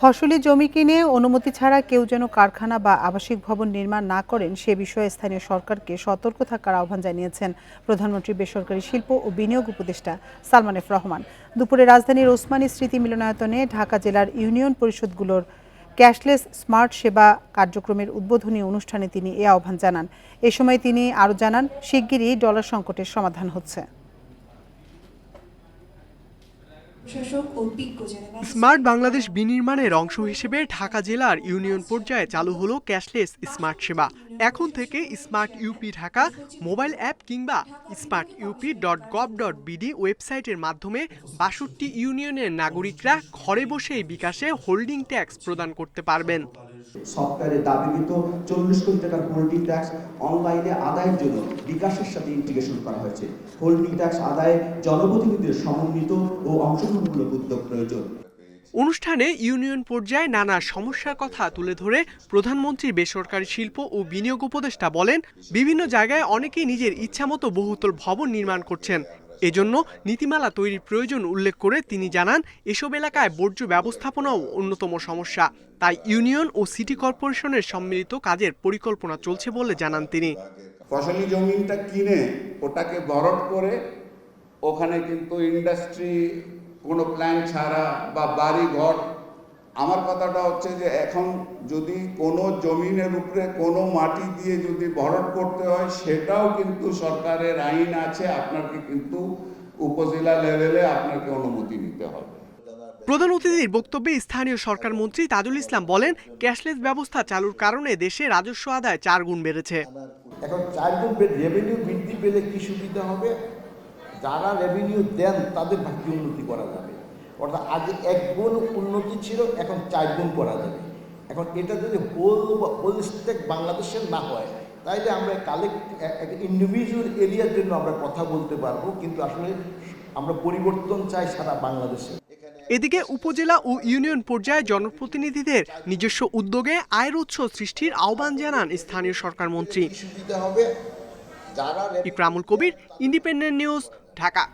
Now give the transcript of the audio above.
ফসলি জমি কিনে অনুমতি ছাড়া কেউ যেন কারখানা বা আবাসিক ভবন নির্মাণ না করেন, সে বিষয়ে স্থানীয় সরকারকে সতর্ক থাকার আহ্বান জানিয়েছেন প্রধানমন্ত্রী বেসরকারি শিল্প ও বিনিয়োগ উপদেষ্টা সালমান এফ রহমান। দুপুরে রাজধানীর ওসমানী স্মৃতি মিলনায়তনে ঢাকা জেলার ইউনিয়ন পরিষদগুলোর ক্যাশলেস স্মার্ট সেবা কার্যক্রমের উদ্বোধনী অনুষ্ঠানে তিনি এ আহ্বান জানান। এ সময় তিনি আরও জানান, শিগগিরই ডলার সংকটের সমাধান হচ্ছে। স্মার্ট বাংলাদেশ বিনির্মাণের অংশ হিসেবে ঢাকা জেলার ইউনিয়ন পর্যায়ে চালু হলো ক্যাশলেস স্মার্ট সেবা। এখন থেকে smart UP Dhaka mobile app কিংবা smart UP dot gov dot BD ওয়েবসাইটের মাধ্যমে বাষট্টি ইউনিয়নের নাগরিকরা ঘরে বসেই বিকাশে হোল্ডিং ট্যাক্স প্রদান করতে পারবেন। সফটওয়্যারে দাবিকৃত চল্লিশ কোটি টাকার হোল্ডিং ট্যাক্স অনলাইনে আদায়ের জন্য বিকাশের সাথে ইন্টিগ্রেশন করা হয়েছে। হোল্ডিং ট্যাক্স আদায়ে জনপ্রতিনিধিদের সমন্বিত ও অংশগ্রহণমূলক উদ্যোগ প্রয়োজন। অনুষ্ঠানে ইউনিয়ন পর্যায়ে নানা সমস্যার কথা তুলে ধরে প্রধানমন্ত্রী বেসরকারি শিল্প ও বিনিয়োগ উপদেষ্টা বলেন, বিভিন্ন জায়গায় অনেকেই নিজের ইচ্ছামতো বহুতল ভবন নির্মাণ করছেন। এজন্য নীতিমালা তৈরির প্রয়োজন উল্লেখ করে তিনি জানান, এসব এলাকায় বর্জ্য ব্যবস্থাপনাও অন্যতম সমস্যা। তাই ইউনিয়ন ও সিটি কর্পোরেশনের সম্মিলিত কাজের পরিকল্পনা চলছে বলে জানান তিনি। ফসলি জমিনটা কিনে ওটাকে বরট করে ওখানে কিন্তু ইন্ডাস্ট্রি কোনো প্ল্যান ছাড়া বা বাড়ি ঘর আমার কথাটা হচ্ছে যে এখন যদি কোনো জমিনের উপরে কোনো মাটি দিয়ে যদি ভরট করতে হয় সেটাও কিন্তু সরকারের আইন আছে আপনাকে কিন্তু উপজেলা লেভেলে আপনাকে অনুমতি নিতে হবে। প্রধান অতিথির বক্তব্যে স্থানীয় সরকার মন্ত্রী তাজুল ইসলাম বলেন ক্যাশলেস ব্যবস্থা চালুর কারণে দেশে রাজস্ব আদায় চার গুণ বেড়েছে। এখন চার গুণ রেভিনিউ বৃদ্ধি পেলে কি সুবিধা হবে? যারা রেভিনিউ দেন তাদের ভাগ্য উন্নতি করা যাবে। অর্থাৎ আগে এক গুণ উন্নতি ছিল এখন চার গুণ করা যাবে। এখন এটা যদি হোল হোল স্টেক বাংলাদেশের না হয় তাইলে আমরা কালেক্ট ইন্ডিভিজুয়াল এরিয়ার জন্য আমরা কথা বলতে পারব কিন্তু আসলে আমরা পরিবর্তন চাই সারা বাংলাদেশে। এদিকে উপজেলা ও ইউনিয়ন পর্যায়ে জনপ্রতিনিধিদের নিজস্ব উদ্যোগে আয়ের উৎস সৃষ্টির আহ্বান জানান স্থানীয় সরকার মন্ত্রী। Ikramul Kabir Independent News Dhaka.